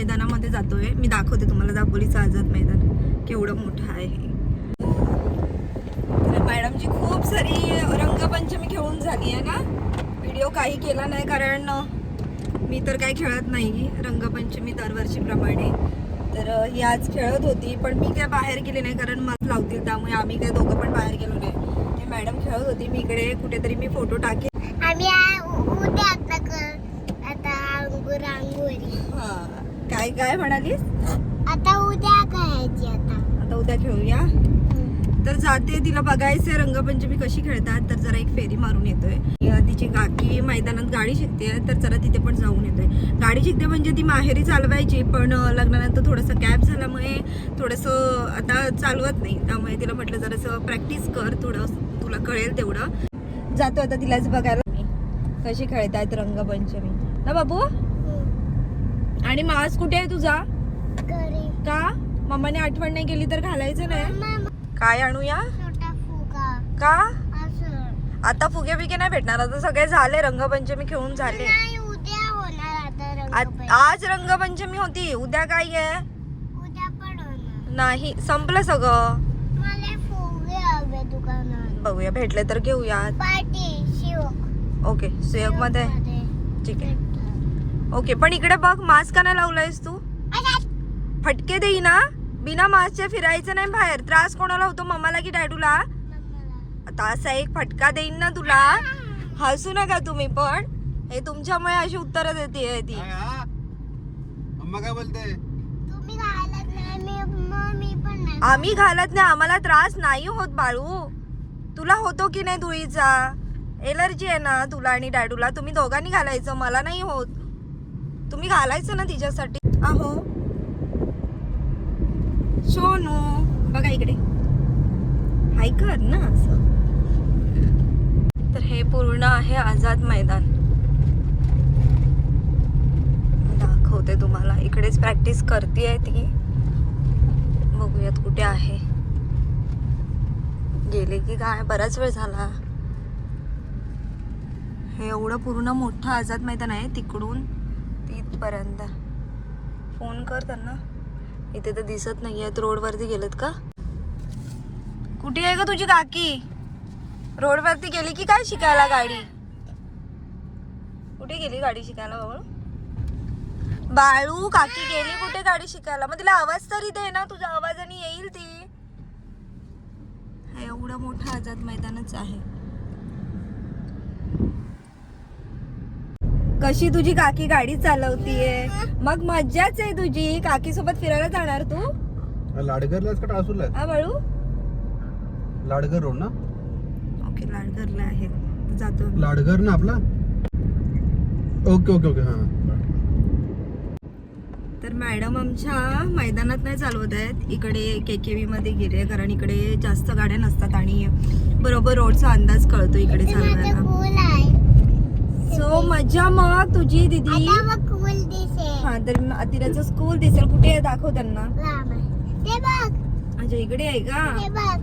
मैदानामध्ये जातोय. मी दाखवते तुम्हाला दापोलीचं आझाद मैदान. केवढं मोठं आहे तर मॅडमची खूप सारी रंगपंचमी खेळून झाली आहे ना? व्हिडिओ काही केला नाही कारण मी तर काही खेळत नाही रंगपंचमी दरवर्षीप्रमाणे. तर ही आज खेळत होती पण मी काय बाहेर गेले नाही कारण मला लावतील त्यामुळे आम्ही काय दोघं पण बाहेर गेलो नाही. ते मॅडम खेळत होती मी इकडे कुठेतरी मी फोटो टाकेन आम्ही आ- उ- उद्या आता कर आता अंगूर अंगुरी हा काय काय म्हणालीस? आता उद्या करायची आता. आता उद्या खेळूया? तर जाते तिला बघायचंय रंगपंचमी कशी खेळतात तर जरा एक फेरी मारून येतोय. तिची काकी मैदानात गाडी शिकते तर जरा तिथे पण जाऊन येतोय. गाडी शिकते म्हणजे ती माहेरी चालवायची पण लग्नानंतर थोडंसं गॅप झाल्यामुळे थोडंसं आता चालवत नाही. त्यामुळे तिला म्हटलं जरासं प्रॅक्टिस कर थोडं तुला कळेल तेवढं. जातो आता तिलाच बघायला. कशी खेळतायत रंगपंचमी. ना बाबू? आणि मास्क कुठे आहे तुझा? का? मम्माने आठवण नाही केली तर घालायचं नाही? काय आणूया? का? आता फुगे बिगे नाही भेटणार. आता सगळे झाले. रंगपंचमी खेळून झाले. आज रंगपंचमी. होती. उद्या काय आहे? उद्या पण होणार. नाही संपलं सगळं. बघूया. भेटले तर घेऊया ओके सुयोगमध्ये ठीक आहे. ओके पण इकडे बघ मास्क का नाही लावलायस तू? फटके देई ना. बिना मास्कचे फिरायचं नाही बाहेर. त्रास कोणाला होतो? मम्माला की डॅडूला. आता असा एक फटका देईन ना तुला. हसू नका तुम्ही पण. हे तुमच्यामुळे अशी उत्तरं देते ती. काय बोलते? तुम्ही घालत नाही मी मग मी पण नाही. आम्ही घालत नाही. आम्हाला त्रास नाही होत बाळू. तुला होतो की नाही धुळीचा? एलर्जी आहे ना तुला आणि डॅडूला. तुम्ही दोघांनी घालायचं. मला नाही होत. तुम्ही घालायचं ना तिच्यासाठी? अहो. सोनू बघा इकडे. ऐकत ना असं. तर हे पूर्ण आहे आझाद मैदान. दाखवते तुम्हाला. इकडेच प्रॅक्टिस करते ती. बघूयात कुठे आहे. गेले की काय? बराच वेळ झाला. हे एवढं पूर्ण मोठं आझाद मैदान आहे तिकडून. इथपर्यंत. फोन कर त्यांना. इथे तर दिसत नाही आहेत रोडवरती गेलेत का? कुठे आहे का तुझी काकी? रोडवरती गेली की काय शिकायला गाडी? कुठे गेली गाडी शिकायला बाबा? बाळू काकी गेली कुठे गाडी शिकायला? मग तिला आवाज तरी दे ना. तुझ्या आवाजाने येईल ती. एवढं मोठं आझाद मैदानच आहे. कशी तुझी काकी गाडी चालवतीये? मग मज्जाच आहे तुझी. काकी सोबत फिरायला जाणार तू? लाडगरलाच का टासूला हा बाळू. लाडगर रोड ना? ओके लाडघरला आहे. जातो लाडगर ना आपला? ओके ओके ओके हा. तर मॅडम आमच्या मैदानात नाही चालवत आहेत. इकडे केकेवी मध्ये गेले कारण इकडे जास्त गाड्या नसतात आणि बरोबर रोडचा अंदाज कळतो इकडे चालवायला. आहे. सो मजा मग तुझी दिदी. आता मग फुल दिसेल. हा तर स्कूल दिसेल. कुठे आहे? दाखव त्यांना. लांब आहे. ते बघ. अच्छा इकडे आहे का? ते बघ.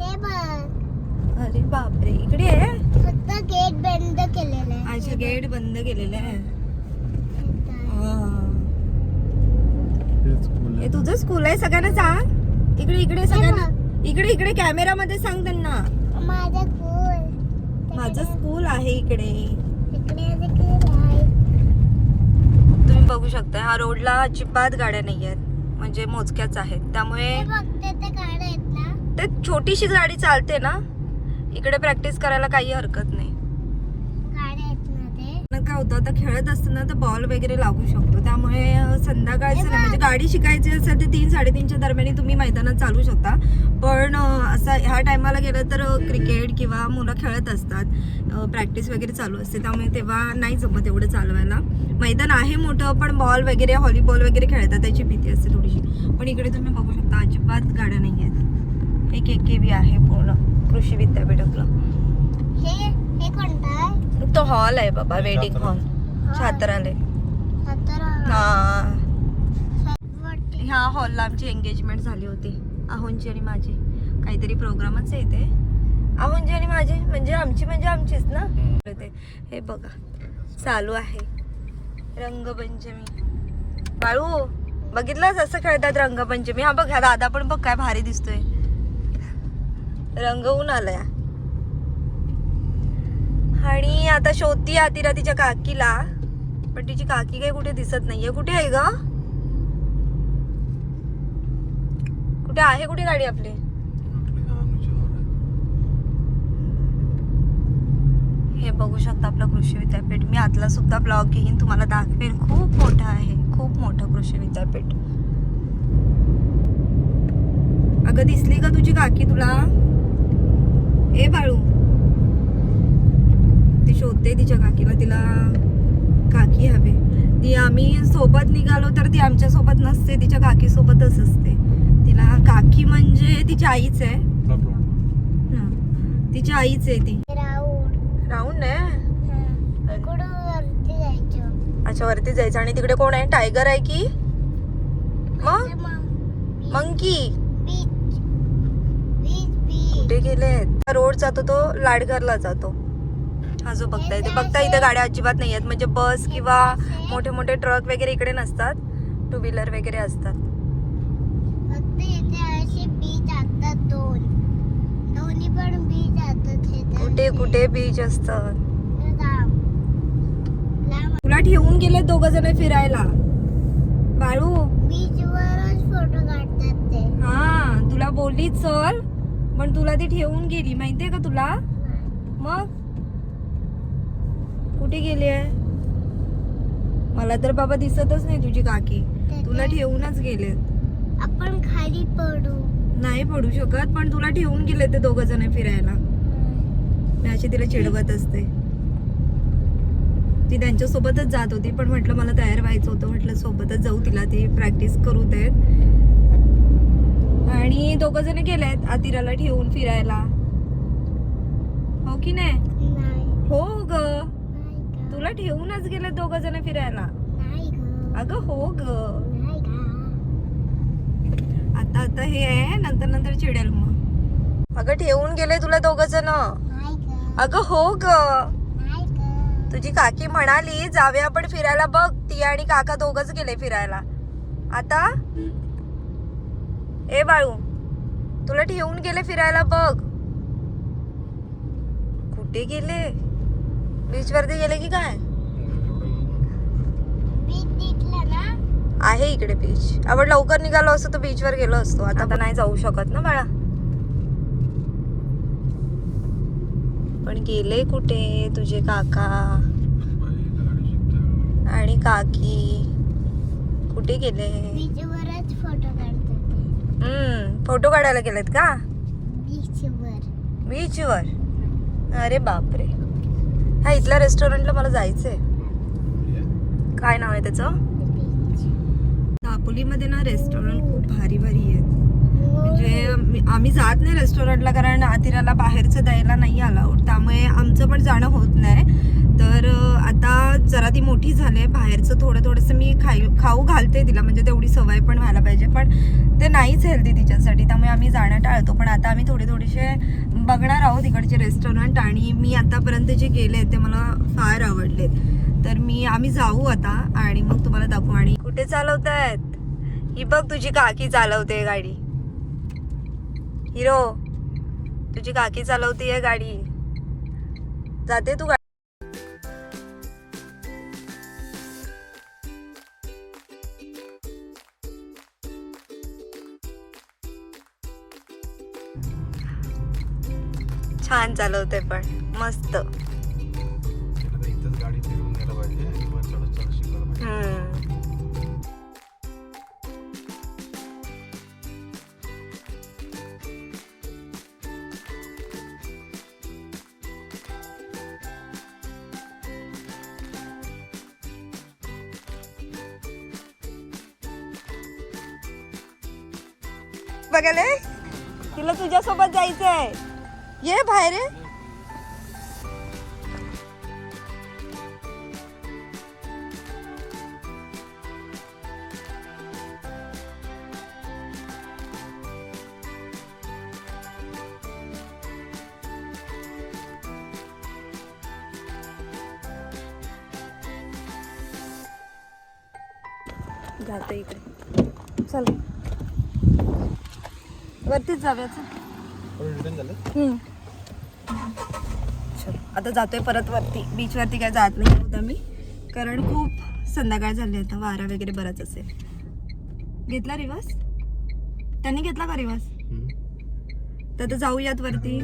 ते बघ. अरे बापरे इकडे आहे? फक्त गेट बंद केलेलं आहे. अच्छा गेट बंद केलेलं आहे. हा. तेच बोलले. हे तुझं स्कूल आहे? सगळ्यांना सांग. इकडे इकडे सगळ्यांना. इकडे इकडे कॅमेरामध्ये सांग त्यांना. माझं फुल माझं स्कूल आहे इकडे. इकडे देखील आहे. तुम्ही बघू शकता हा रोडला अजिबात गाड्या नाही आहेत. म्हणजे मोजक्याच आहेत. त्यामुळे ते छोटीशी गाडी चालते ना इकडे प्रॅक्टिस करायला काही हरकत नाही. काय होतं आता खेळत असताना तर बॉल वगैरे लागू शकतो. त्यामुळे संध्याकाळचं म्हणजे गाडी शिकायची असेल तर तीन साडेतीनच्या दरम्यान तुम्ही मैदानात चालू शकता. असं ह्या टायमाला गेलं तर क्रिकेट किंवा मुलं खेळत असतात. प्रॅक्टिस वगैरे चालू असते. त्यामुळे तेव्हा नाही जमत एवढं चालवायला. मैदान आहे मोठं पण बॉल वगैरे व्हॉलीबॉल वगैरे खेळतात. त्याची भीती असते थोडीशी. पण इकडे तुम्ही बघू शकता अजिबात गाड्या नाही आहेत. हे के के बी आहे पूर्ण. कृषी विद्यापीठ आपलं. हे हे कोणतं आहे? तो हॉल आहे बाबा वेडिंग हॉल. छात्रालय. हा. ह्या हॉलला आमची एंगेजमेंट झाली होती. आहोंची आणि माझी. काहीतरी प्रोग्रामच आहे इथे. आहोंची आणि माझी म्हणजे आमची म्हणजे आमचीच ना? ते हे बघा चालू आहे. रंगपंचमी. बाळू बघितलंच असं खेळतात रंगपंचमी? हा बघ दादा पण बघ काय भारी दिसतोय. रंगवून आलाय. आणि आता शोधती आतिरा तिच्या काकीला. पण तिची काकी काही कुठे दिसत नाहीये. कुठे आहे ग? कुठे आहे कुठे गाडी आपली? हे बघू शकता आपलं कृषी विद्यापीठ. मी आतला सुद्धा ब्लॉग घेईन. तुम्हाला दाखवेन. खूप मोठं आहे. खूप मोठं कृषी विद्यापीठ. अगं दिसली का तुझी काकी तुला? ए बाळू. ती शोधते तिच्या काकीला. तिला काकी हवे. ती आम्ही सोबत निघालो तर ती आमच्यासोबत नसते. तिच्या काकी सोबतच असते. तिला काकी म्हणजे तिची आईच आहे. हं. तिची आईच आहे ती. राऊंड आहे? अच्छा वरती जायचं. आणि तिकडे कोण आहे? टायगर आहे की? मग? मंकी कुठे गेले रोड जातो तो लाडघरला जातो. हा जो बघता इथे बघता इथे गाड्या अजिबात नाही आहेत. म्हणजे बस किंवा मोठे मोठे ट्रक वगैरे इकडे नसतात. टू व्हीलर वगैरे असतात. दोन्ही पण बीच कुठे कुठे बीच असतात. तुला ठेवून गेले दोघ जण फिरायला. बाळू. बीच वरच फोटो काढतात ते. हा तुला बोलली चल पण तुला ती ठेवून गेली. माहितीये का तुला? मग? कुठे गेली आहे मला तर बाबा दिसतच नाही तुझी काकी. तुला ठेवूनच गेले आपण खाली पडू. नाही पडू शकत पण तुला ठेवून गेले ते दोघ जण फिरायला. मी अशी तिला चिडवत असते. ती त्यांच्या सोबतच जात होती पण म्हटलं मला तयार व्हायचं होतं. म्हटलं सोबतच जाऊ तिला ती प्रॅक्टिस करू देत. आणि दोघ जण गेलेत आतिराला ठेवून फिरायला. हो की नाही? हो ग. तुला ठेवूनच गेले दोघ जण फिरायला. अगं हो ग. आता आता हे आहे नंतर नंतर चिडेल मग. अगं ठेवून गेले तुला दोघ जण. अगं हो ग. तुझी काकी म्हणाली जावे आपण फिरायला. बघ ती आणि काका दोघच गेले फिरायला. आता? ए बाळू. तुला ठेवून गेले फिरायला बघ. कुठे गेले? बीच वरती गेले की काय? आहे इकडे बीच आपण लवकर निघालो असतो तर बीच वर गेलो असतो. आता पण नाही जाऊ शकत ना बाळा. पण गेले कुठे? तुझे काका? आणि काकी? कुठे गेले? फोटो. हम्म फोटो काढायला गेलेत का? बीच वर अरे बापरे. हा इथल्या रेस्टॉरंटला मला जायचंय. काय नाव आहे त्याचं? दापोलीमध्ये ना रेस्टॉरंट खूप भारी भारी आहेत. म्हणजे मी- आम्ही जात नाही रेस्टॉरंटला कारण आतिराला बाहेरचं द्यायला नाही अलाउड त्यामुळे आमचं पण जाणं होत नाही. तर आता जरा ती मोठी झाली आहे. बाहेरचं थोडं थोडंसं मी खाई खाऊ घालते तिला. म्हणजे तेवढी सवय पण व्हायला पाहिजे. पण ते नाहीच हेल्दी तिच्यासाठी. त्यामुळे आम्ही जाणं टाळतो. पण आता आम्ही थोडे थोडेसे बघणार आहोत इकडचे रेस्टॉरंट आणि मी आतापर्यंत जे गेले ते मला फार आवडले तर मी आम्ही जाऊ आता. आणि मग तुम्हाला दाखवू. आणि कुठे चालवत आहेत ही बघ तुझी काकी चालवते गाडी. हिरो तुझी काकी चालवतीये गाडी. जाते तू गाडी. छान चालवते पण मस्त. बघायला? तिला तुझ्यासोबत जायचंय. ये बाहेर जाते इकडे. चल. वरतीच जाऊया चल रिटर्न झालं? हम्म. चल आता जातोय परत वरती. बीचवरती काय जात नाही आहोत आम्ही कारण खूप संध्याकाळ झाली आता. वारा वगैरे बराच असेल. घेतला रिवास त्यांनी घेतला का रिवास तर जाऊयात वरती.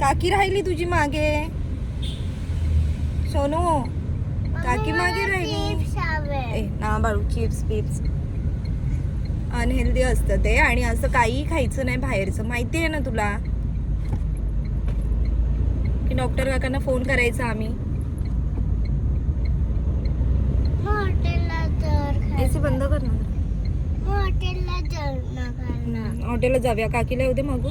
काकी राहिली तुझी मागे. सोनू काकी मागे राहिली. ए ना बाळू चिप्स पिप्स. अनहेल्दी असतं ते आणि असं काहीही खायचं नाही बाहेरचं. माहिती आहे ना तुला? की डॉक्टर काकांना फोन करायचा आम्ही. एसी बंद कर ना. हॉटेलला जाऊया. काकीला येऊ दे मागू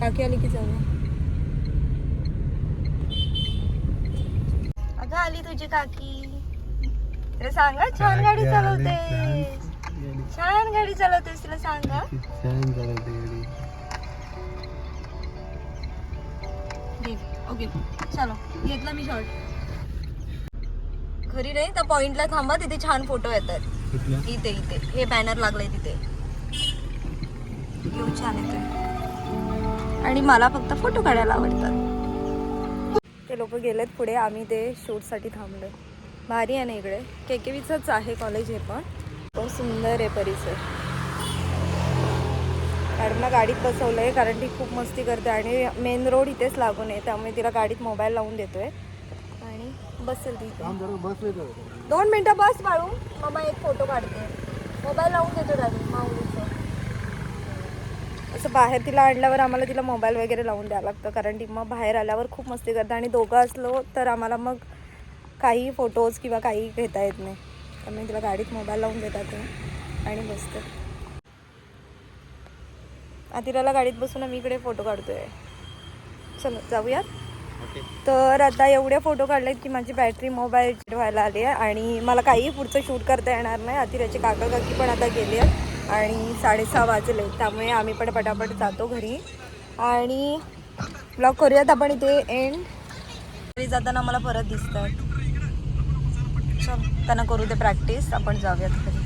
काकी आली की जाऊया. अगं आली तुझी काकी. तिला सांगा छान गाडी चालवते छान गाडी चालवतेस तिला सांगा. छान चालवते गाडी. ओके. चलो घेतला मी शॉर्ट घरी नाही त्या पॉइंटला थांबा तिथे छान फोटो येतात. इथे इथे. हे बॅनर लागलंय तिथे. व्ह्यू छान येतोय आणि मला फक्त फोटो काढायला आवडतात. ते लोक गेलेत पुढे आम्ही ते शूटसाठी थांबलोय. भारी आहे ना इकडे? केकेवीचंच आहे कॉलेज हे पण. खूप सुंदर आहे परिसर. मॅडमला गाडीत बसवलं आहे कारण ती खूप मस्ती करते आणि मेन रोड इथेच लागून आहे त्यामुळे तिला गाडीत मोबाईल लावून देतोय. आणि बसेल ती. दोन मिनिटं बस बाळू. मम्मा एक फोटो काढते. मोबाईल लावून देतो दादी माऊलीचं. असं बाहेर तिला आणल्यावर आम्हाला तिला मोबाईल वगैरे लावून द्यावं लागतं. कारण ती मग बाहेर आल्यावर खूप मस्ती करते आणि दोघं असलो तर आम्हाला मग काही फोटोज किंवा काही घेता येत नाही. त्यामुळे तिला गाडीत मोबाईल लावून देतात आणि बसते आतिराला गाडीत बसून आम्ही इकडे फोटो काढतोय. चलो जाऊयात. तर आता एवढे फोटो काढलेत की माझी बॅटरी मोबाईल व्हायला आली आहे. आणि मला काही पुढचं शूट करता येणार नाही. अतिराचे काका काकी पण आता गेले आहेत. आणि साडेसहा वाजले त्यामुळे आम्ही पण पटापट जातो घरी. आणि ब्लॉग करूयात आपण इथे एंड घरी जाताना मला परत दिसतात चल त्यांना करू दे प्रॅक्टिस आपण जाऊयात घरी.